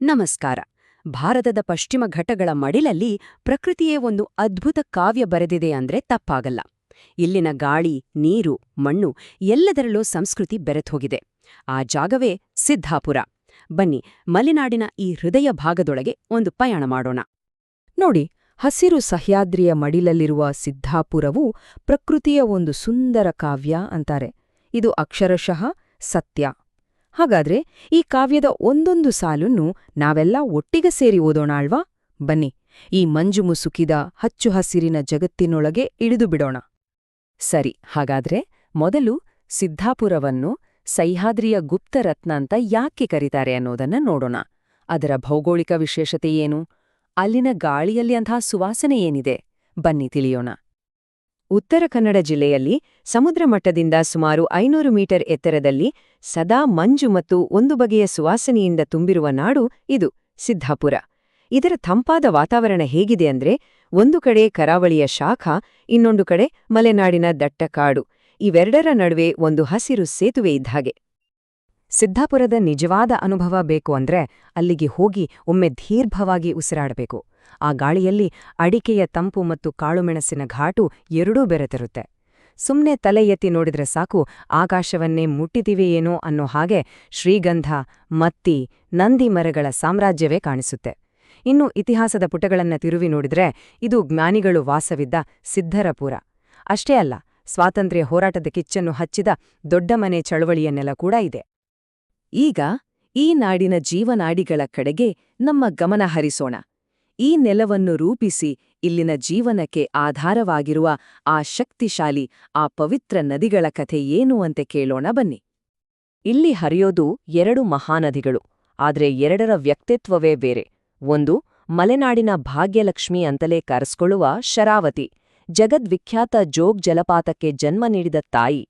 ನಮಸ್ಕಾರ. ಭಾರತದ ಪಶ್ಚಿಮ ಘಟ್ಟಗಳ ಮಡಿಲಲ್ಲಿ ಪ್ರಕೃತಿಯೇ ಒಂದು ಅದ್ಭುತ ಕಾವ್ಯ ಬರೆದಿದೆ ಅಂದ್ರೆ ತಪ್ಪಾಗಲ್ಲ. ಇಲ್ಲಿನ ಗಾಳಿ, ನೀರು, ಮಣ್ಣು ಎಲ್ಲದರಲ್ಲೂ ಸಂಸ್ಕೃತಿ ಬೆರೆತೋಗಿದೆ. ಆ ಜಾಗವೇ ಸಿದ್ಧಾಪುರ. ಬನ್ನಿ, ಮಲೆನಾಡಿನ ಈ ಹೃದಯ ಭಾಗದೊಳಗೆ ಒಂದು ಪಯಣ ಮಾಡೋಣ. ನೋಡಿ, ಹಸಿರು ಸಹ್ಯಾದ್ರಿಯ ಮಡಿಲಲ್ಲಿರುವ ಸಿದ್ಧಾಪುರವು ಪ್ರಕೃತಿಯ ಒಂದು ಸುಂದರ ಕಾವ್ಯ ಅಂತಾರೆ. ಇದು ಅಕ್ಷರಶಃ ಸತ್ಯ. ಹಾಗಾದ್ರೆ ಈ ಕಾವ್ಯದ ಒಂದೊಂದು ಸಾಲನ್ನು ನಾವೆಲ್ಲ ಒಟ್ಟಿಗೆ ಸೇರಿ ಓದೋಣ ಅಲ್ವಾ? ಬನ್ನಿ, ಈ ಮಂಜು ಮುಸುಕಿದ ಹಚ್ಚು ಹಸಿರಿನ ಜಗತ್ತಿನೊಳಗೆ ಇಳಿದು ಬಿಡೋಣ. ಸರಿ, ಹಾಗಾದ್ರೆ ಮೊದಲು ಸಿದ್ಧಾಪುರವನ್ನು ಸಹ್ಯಾದ್ರಿಯ ಗುಪ್ತರತ್ನ ಅಂತ ಯಾಕೆ ಕರೀತಾರೆ ಅನ್ನೋದನ್ನ ನೋಡೋಣ. ಅದರ ಭೌಗೋಳಿಕ ವಿಶೇಷತೆ ಏನು? ಅಲ್ಲಿನ ಗಾಳಿಯಲ್ಲಿ ಅಂತಹ ಸುವಾಸನೆ ಏನಿದೆ? ಬನ್ನಿ ತಿಳಿಯೋಣ. ಉತ್ತರ ಕನ್ನಡ ಜಿಲ್ಲೆಯಲ್ಲಿ ಸಮುದ್ರ ಮಟ್ಟದಿಂದ ಸುಮಾರು ಐನೂರು ಮೀಟರ್ ಎತ್ತರದಲ್ಲಿ ಸದಾ ಮಂಜು ಮತ್ತು ಒಂದು ಬಗೆಯ ಸುವಾಸನೆಯಿಂದ ತುಂಬಿರುವ ನಾಡು ಇದು, ಸಿದ್ಧಾಪುರ. ಇದರ ತಂಪಾದ ವಾತಾವರಣ ಹೇಗಿದೆ ಅಂದ್ರೆ, ಒಂದು ಕಡೆ ಕರಾವಳಿಯ ಶಾಖ, ಇನ್ನೊಂದು ಕಡೆ ಮಲೆನಾಡಿನ ದಟ್ಟ ಕಾಡು ಇವೆರಡರ ನಡುವೆ ಒಂದು ಹಸಿರು ಸೇತುವೆ ಇದ್ದಾಗೆ ಸಿದ್ಧಾಪುರದ ನಿಜವಾದ ಅನುಭವ ಬೇಕು ಅಂದ್ರೆ, ಅಲ್ಲಿಗೆ ಹೋಗಿ ಒಮ್ಮೆ ದೀರ್ಘವಾಗಿ ಉಸಿರಾಡಬೇಕು. ಆ ಗಾಳಿಯಲ್ಲಿ ಅಡಿಕೆಯ ತಂಪು ಮತ್ತು ಕಾಳುಮೆಣಸಿನ ಘಾಟು ಎರಡೂ ಬೆರೆತಿರುತ್ತೆ. ಸುಮ್ಮನೆ ತಲೆ ಎತ್ತಿ ನೋಡಿದ್ರೆ ಸಾಕು, ಆಕಾಶವನ್ನೇ ಮುಟ್ಟಿದಿವೆಯೇನೋ ಅನ್ನೋ ಹಾಗೆ ಶ್ರೀಗಂಧ, ಮತ್ತಿ, ನಂದಿ ಮರಗಳ ಸಾಮ್ರಾಜ್ಯವೇ ಕಾಣಿಸುತ್ತೆ. ಇನ್ನು ಇತಿಹಾಸದ ಪುಟಗಳನ್ನ ತಿರುವಿ ನೋಡಿದ್ರೆ ಇದು ಜ್ಞಾನಿಗಳು ವಾಸವಿದ್ದ ಸಿದ್ಧರಪುರ. ಅಷ್ಟೇ ಅಲ್ಲ, ಸ್ವಾತಂತ್ರ್ಯ ಹೋರಾಟದ ಕಿಚ್ಚನ್ನು ಹಚ್ಚಿದ ದೊಡ್ಡ ಮನೆ ಚಳವಳಿಯನ್ನೆಲ್ಲ ಕೂಡ ಇದೆ. ಈಗ ಈ ನಾಡಿನ ಜೀವನಾಡಿಗಳ ಕಡೆಗೆ ನಮ್ಮ ಗಮನ ಹರಿಸೋಣ. ಈ ನೆಲವನ್ನು ರೂಪಿಸಿ ಇಲ್ಲಿನ ಜೀವನಕ್ಕೆ ಆಧಾರವಾಗಿರುವ ಆ ಶಕ್ತಿಶಾಲಿ, ಆ ಪವಿತ್ರ ನದಿಗಳ ಕಥೆ ಏನು ಅಂತೆ ಕೇಳೋಣ ಬನ್ನಿ. ಇಲ್ಲಿ ಹರಿಯೋದು ಎರಡು ಮಹಾನದಿಗಳು, ಆದರೆ ಎರಡರ ವ್ಯಕ್ತಿತ್ವವೇ ಬೇರೆ. ಒಂದು, ಮಲೆನಾಡಿನ ಭಾಗ್ಯಲಕ್ಷ್ಮಿ ಅಂತಲೇ ಕರೆಸ್ಕೊಳ್ಳುವ ಶರಾವತಿ, ಜಗದ್ವಿಖ್ಯಾತ ಜೋಗ್ ಜಲಪಾತಕ್ಕೆ ಜನ್ಮ ನೀಡಿದ ತಾಯಿ.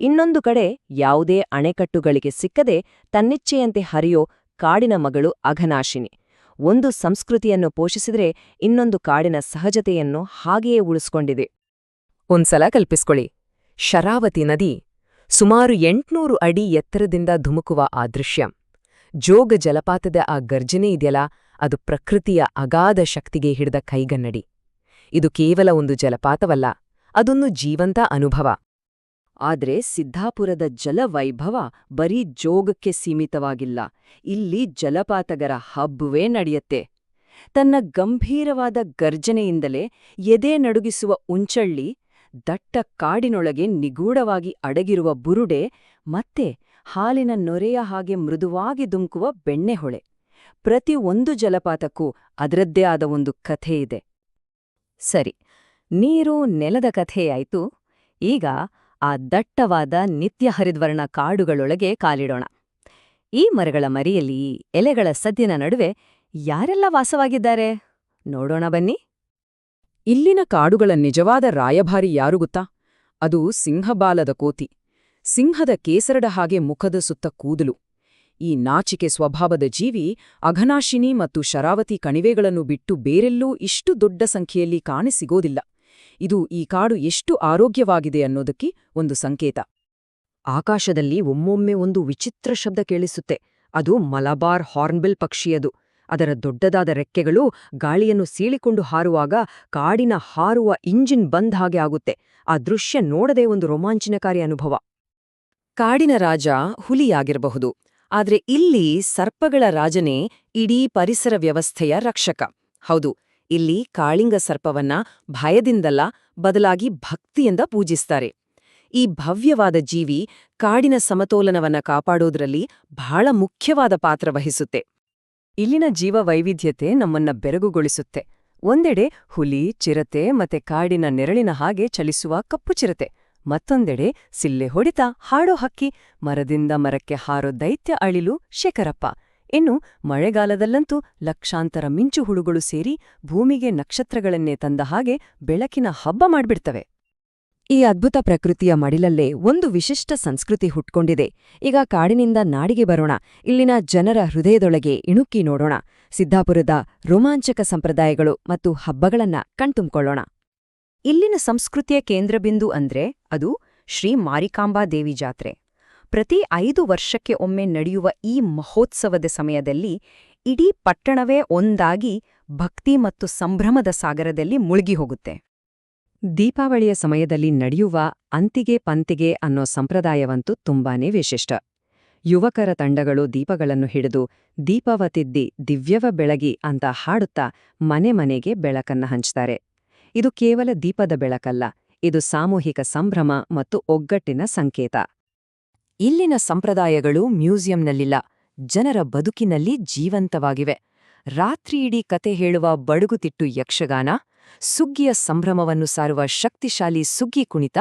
ಇನ್ನೊಂದು ಕಡೆ ಯಾವುದೇ ಅಣೆಕಟ್ಟುಗಳಿಗೆ ಸಿಕ್ಕದೆ ತನ್ನಿಚ್ಛೆಯಂತೆ ಹರಿಯೋ ಕಾಡಿನ ಮಗಳು ಅಘನಾಶಿನಿ. ಒಂದು ಸಂಸ್ಕೃತಿಯನ್ನು ಪೋಷಿಸಿದರೆ ಇನ್ನೊಂದು ಕಾಡಿನ ಸಹಜತೆಯನ್ನು ಹಾಗೆಯೇ ಉಳಿಸ್ಕೊಂಡಿದೆ. ಒಂದ್ಸಲ ಕಲ್ಪಿಸ್ಕೊಳ್ಳಿ. ಶರಾವತಿ ನದಿ ಸುಮಾರು ಎಂಟ್ನೂರು ಅಡಿ ಎತ್ತರದಿಂದ ಧುಮುಕುವ ಆ ದೃಶ್ಯ. ಜೋಗ ಜಲಪಾತದ ಆ ಗರ್ಜನೆ ಇದೆಯಲ್ಲ, ಅದು ಪ್ರಕೃತಿಯ ಅಗಾಧ ಶಕ್ತಿಗೆ ಹಿಡಿದ ಕೈಗನ್ನಡಿ. ಇದು ಕೇವಲ ಒಂದು ಜಲಪಾತವಲ್ಲ, ಅದೊಂದು ಜೀವಂತ ಅನುಭವ. ಆದ್ರೆ ಸಿದ್ಧಾಪುರದ ಜಲವೈಭವ ಬರೀ ಜೋಗಕ್ಕೆ ಸೀಮಿತವಾಗಿಲ್ಲ. ಇಲ್ಲಿ ಜಲಪಾತಗರ ಹಬ್ಬವೇ ನಡೆಯತ್ತೆ. ತನ್ನ ಗಂಭೀರವಾದ ಗರ್ಜನೆಯಿಂದಲೇ ಎದೆ ನಡುಗಿಸುವ ಉಂಚಳ್ಳಿ ದಟ್ಟ ಕಾಡಿನೊಳಗೆ ನಿಗೂಢವಾಗಿ ಅಡಗಿರುವ ಬುರುಡೆ, ಮತ್ತೆ ಹಾಲಿನ ನೊರೆಯ ಹಾಗೆ ಮೃದುವಾಗಿ ದುಂಕುವ ಬೆಣ್ಣೆಹೊಳೆ ಪ್ರತಿ ಒಂದು ಜಲಪಾತಕ್ಕೂ ಅದರದ್ದೇ ಆದ ಒಂದು ಕಥೆ ಇದೆ. ಸರಿ, ನೀರು ನೆಲದ ಕಥೆಯಾಯ್ತು. ಈಗ ಆ ದಟ್ಟವಾದ ನಿತ್ಯ ಹರಿದ್ವರ್ಣ ಕಾಡುಗಳೊಳಗೆ ಕಾಲಿಡೋಣ. ಈ ಮರಗಳ ಮರಿಯಲ್ಲಿ ಎಲೆಗಳ ಸದ್ದಿನ ನಡುವೆ ಯಾರೆಲ್ಲ ವಾಸವಾಗಿದ್ದಾರೆ? ನೋಡೋಣ ಬನ್ನಿ. ಇಲ್ಲಿನ ಕಾಡುಗಳ ನಿಜವಾದ ರಾಯಭಾರಿ ಯಾರು ಗೊತ್ತಾ? ಅದು ಸಿಂಹಬಾಲದ ಕೋತಿ. ಸಿಂಹದ ಕೇಸರಡ ಹಾಗೆ ಮುಖದ ಸುತ್ತ ಕೂದಲು. ಈ ನಾಚಿಕೆ ಸ್ವಭಾವದ ಜೀವಿ ಅಘನಾಶಿನಿ ಮತ್ತು ಶರಾವತಿ ಕಣಿವೆಗಳನ್ನು ಬಿಟ್ಟು ಬೇರೆಲ್ಲೂ ಇಷ್ಟು ದೊಡ್ಡ ಸಂಖ್ಯೆಯಲ್ಲಿ ಕಾಣಸಿಗೋದಿಲ್ಲ. ಇದು ಈ ಕಾಡು ಎಷ್ಟು ಆರೋಗ್ಯವಾಗಿದೆ ಅನ್ನೋದಕ್ಕೆ ಒಂದು ಸಂಕೇತ. ಆಕಾಶದಲ್ಲಿ ಒಮ್ಮೊಮ್ಮೆ ಒಂದು ವಿಚಿತ್ರ ಶಬ್ದ ಕೇಳಿಸುತ್ತೆ. ಅದು ಮಲಬಾರ್ ಹಾರ್ನ್ಬಿಲ್ ಪಕ್ಷಿಯದು. ಅದರ ದೊಡ್ಡದಾದ ರೆಕ್ಕೆಗಳು ಗಾಳಿಯನ್ನು ಸೀಳಿಕೊಂಡು ಹಾರುವಾಗ ಕಾಡಿನ ಹಾರುವ ಇಂಜಿನ್ ಬಂದ್ ಹಾಗೆ ಆಗುತ್ತೆ. ಆ ದೃಶ್ಯ ನೋಡದೆ ಒಂದು ರೋಮಾಂಚನಕಾರಿ ಅನುಭವ. ಕಾಡಿನ ರಾಜ ಹುಲಿಯಾಗಿರಬಹುದು. ಆದ್ರೆ ಇಲ್ಲಿ ಸರ್ಪಗಳ ರಾಜನೇ ಇಡೀ ಪರಿಸರ ವ್ಯವಸ್ಥೆಯ ರಕ್ಷಕ. ಹೌದು ಇಲ್ಲಿ ಕಾಳಿಂಗ ಸರ್ಪವನ್ನ ಭಯದಿಂದಲ್ಲ, ಬದಲಾಗಿ ಭಕ್ತಿಯಿಂದ ಪೂಜಿಸ್ತಾರೆ. ಈ ಭವ್ಯವಾದ ಜೀವಿ ಕಾಡಿನ ಸಮತೋಲನವನ್ನ ಕಾಪಾಡೋದ್ರಲ್ಲಿ ಬಹಳ ಮುಖ್ಯವಾದ ಪಾತ್ರ ವಹಿಸುತ್ತೆ. ಇಲ್ಲಿನ ಜೀವ ವೈವಿಧ್ಯತೆ ನಮ್ಮನ್ನ ಬೆರಗುಗೊಳಿಸುತ್ತೆ. ಒಂದೆಡೆ ಹುಲಿ, ಚಿರತೆ ಮತ್ತೆ ಕಾಡಿನ ನೆರಳಿನ ಹಾಗೆ ಚಲಿಸುವ ಕಪ್ಪು ಚಿರತೆ, ಮತ್ತೊಂದೆಡೆ ಸಿಲ್ಲೆ ಹೊಡಿತ ಹಾಡೋ ಹಕ್ಕಿ, ಮರದಿಂದ ಮರಕ್ಕೆ ಹಾರೋ ದೈತ್ಯ ಅಳಿಲು ಶೇಖರಪ್ಪ. ಇನ್ನು ಮಳೆಗಾಲದಲ್ಲಂತೂ ಲಕ್ಷಾಂತರ ಮಿಂಚು ಹುಳುಗಳು ಸೇರಿ ಭೂಮಿಗೆ ನಕ್ಷತ್ರಗಳನ್ನೇ ತಂದ ಹಾಗೆ ಬೆಳಕಿನ ಹಬ್ಬ ಮಾಡ್ಬಿಡ್ತವೆ. ಈ ಅದ್ಭುತ ಪ್ರಕೃತಿಯ ಮಡಿಲಲ್ಲೇ ಒಂದು ವಿಶಿಷ್ಟ ಸಂಸ್ಕೃತಿ ಹುಟ್ಕೊಂಡಿದೆ. ಈಗ ಕಾಡಿನಿಂದ ನಾಡಿಗೆ ಬರೋಣ. ಇಲ್ಲಿನ ಜನರ ಹೃದಯದೊಳಗೆ ಇಣುಕಿ ನೋಡೋಣ. ಸಿದ್ದಾಪುರದ ರೋಮಾಂಚಕ ಸಂಪ್ರದಾಯಗಳು ಮತ್ತು ಹಬ್ಬಗಳನ್ನ ಕಣ್ತುಂಬಿಕೊಳ್ಳೋಣ. ಇಲ್ಲಿನ ಸಂಸ್ಕೃತಿಯ ಕೇಂದ್ರಬಿಂದು ಅಂದ್ರೆ ಅದು ಶ್ರೀ ಮಾರಿಕಾಂಬಾ ದೇವಿ ಜಾತ್ರೆ. ಪ್ರತಿ ಐದು ವರ್ಷಕ್ಕೆ ಒಮ್ಮೆ ನಡೆಯುವ ಈ ಮಹೋತ್ಸವದ ಸಮಯದಲ್ಲಿ ಇಡೀ ಪಟ್ಟಣವೇ ಒಂದಾಗಿ ಭಕ್ತಿ ಮತ್ತು ಸಂಭ್ರಮದ ಸಾಗರದಲ್ಲಿ ಮುಳುಗಿ ಹೋಗುತ್ತೆ. ದೀಪಾವಳಿಯ ಸಮಯದಲ್ಲಿ ನಡೆಯುವ ಅಂತಿಗೆ ಪಂತಿಗೆ ಅನ್ನೋ ಸಂಪ್ರದಾಯವಂತೂ ತುಂಬಾನೇ ವಿಶಿಷ್ಟ. ಯುವಕರ ತಂಡಗಳು ದೀಪಗಳನ್ನು ಹಿಡಿದು ದೀಪವತಿದ್ದಿ ದಿವ್ಯವ ಬೆಳಗಿ ಅಂತ ಹಾಡುತ್ತಾ ಮನೆ ಮನೆಗೆ ಬೆಳಕನ್ನ ಹಂಚ್ತಾರೆ. ಇದು ಕೇವಲ ದೀಪದ ಬೆಳಕಲ್ಲ, ಇದು ಸಾಮೂಹಿಕ ಸಂಭ್ರಮ ಮತ್ತು ಒಗ್ಗಟ್ಟಿನ ಸಂಕೇತ. ಇಲ್ಲಿನ ಸಂಪ್ರದಾಯಗಳು ಮ್ಯೂಸಿಯಂನಲ್ಲಿಲ್ಲ, ಜನರ ಬದುಕಿನಲ್ಲಿ ಜೀವಂತವಾಗಿವೆ. ರಾತ್ರಿಯಿಡೀ ಕತೆ ಹೇಳುವ ಬಡಗುತಿಟ್ಟು ಯಕ್ಷಗಾನ, ಸುಗ್ಗಿಯ ಸಂಭ್ರಮವನ್ನು ಸಾರುವ ಶಕ್ತಿಶಾಲಿ ಸುಗ್ಗಿ ಕುಣಿತ,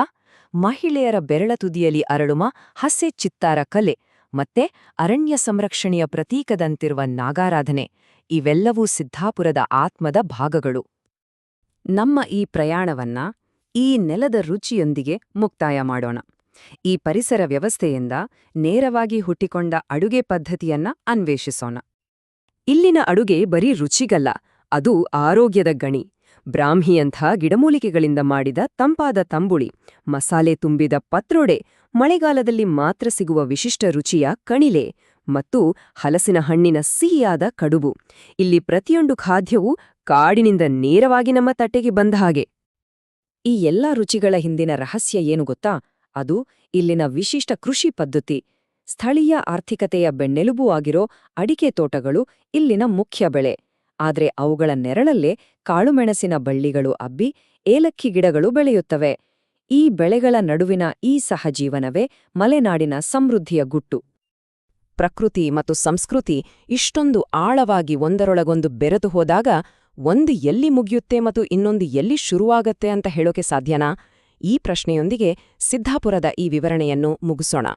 ಮಹಿಳೆಯರ ಬೆರಳ ತುದಿಯಲ್ಲಿ ಅರಳುಮ ಹಸೆ ಚಿತ್ತಾರ ಕಲೆ, ಮತ್ತೆ ಅರಣ್ಯ ಸಂರಕ್ಷಣೆಯ ಪ್ರತೀಕದಂತಿರುವ ನಾಗಾರಾಧನೆ, ಇವೆಲ್ಲವೂ ಸಿದ್ಧಾಪುರದ ಆತ್ಮದ ಭಾಗಗಳು. ನಮ್ಮ ಈ ಪ್ರಯಾಣವನ್ನ ಈ ನೆಲದ ರುಚಿಯೊಂದಿಗೆ ಮುಕ್ತಾಯ ಮಾಡೋಣ. ಈ ಪರಿಸರ ವ್ಯವಸ್ಥೆಯಿಂದ ನೇರವಾಗಿ ಹುಟ್ಟಿಕೊಂಡ ಅಡುಗೆ ಪದ್ಧತಿಯನ್ನ ಅನ್ವೇಷಿಸೋಣ. ಇಲ್ಲಿನ ಅಡುಗೆ ಬರೀ ರುಚಿಗಲ್ಲ, ಅದು ಆರೋಗ್ಯದ ಗಣಿ. ಬ್ರಾಹ್ಮಿಯಂಥ ಗಿಡಮೂಲಿಕೆಗಳಿಂದ ಮಾಡಿದ ತಂಪಾದ ತಂಬುಳಿ, ಮಸಾಲೆ ತುಂಬಿದ ಪತ್ರೊಡೆ, ಮಳೆಗಾಲದಲ್ಲಿ ಮಾತ್ರ ಸಿಗುವ ವಿಶಿಷ್ಟ ರುಚಿಯ ಕಣಿಲೆ ಮತ್ತು ಹಲಸಿನ ಹಣ್ಣಿನ ಸಿಹಿಯಾದ ಕಡುಬು. ಇಲ್ಲಿ ಪ್ರತಿಯೊಂದು ಖಾದ್ಯವೂ ಕಾಡಿನಿಂದ ನೇರವಾಗಿ ನಮ್ಮ ತಟ್ಟೆಗೆ ಬಂದ ಹಾಗೆ. ಈ ಎಲ್ಲಾ ರುಚಿಗಳ ಹಿಂದಿನ ರಹಸ್ಯ ಏನು ಗೊತ್ತಾ? ಅದು ಇಲ್ಲಿನ ವಿಶಿಷ್ಟ ಕೃಷಿ ಪದ್ಧತಿ. ಸ್ಥಳೀಯ ಆರ್ಥಿಕತೆಯ ಬೆನ್ನೆಲುಬು ಆಗಿರೋ ಅಡಿಕೆ ತೋಟಗಳು ಇಲ್ಲಿನ ಮುಖ್ಯ ಬೆಳೆ. ಆದ್ರೆ ಅವುಗಳ ನೆರಳಲ್ಲೇ ಕಾಳುಮೆಣಸಿನ ಬಳ್ಳಿಗಳು ಅಬ್ಬಿ ಏಲಕ್ಕಿ ಗಿಡಗಳು ಬೆಳೆಯುತ್ತವೆ. ಈ ಬೆಳೆಗಳ ನಡುವಿನ ಈ ಸಹಜೀವನವೇ ಮಲೆನಾಡಿನ ಸಮೃದ್ಧಿಯ ಗುಟ್ಟು. ಪ್ರಕೃತಿ ಮತ್ತು ಸಂಸ್ಕೃತಿ ಇಷ್ಟೊಂದು ಆಳವಾಗಿ ಒಂದರೊಳಗೊಂದು ಬೆರೆತು ಹೋದಾಗ ಒಂದು ಎಲ್ಲಿ ಮುಗಿಯುತ್ತೆ ಮತ್ತು ಇನ್ನೊಂದು ಎಲ್ಲಿ ಶುರುವಾಗತ್ತೆ ಅಂತ ಹೇಳೋಕೆ ಸಾಧ್ಯನಾ? ಈ ಪ್ರಶ್ನೆಯೊಂದಿಗೆ ಸಿದ್ಧಾಪುರದ ಈ ವಿವರಣೆಯನ್ನು ಮುಗಿಸೋಣ.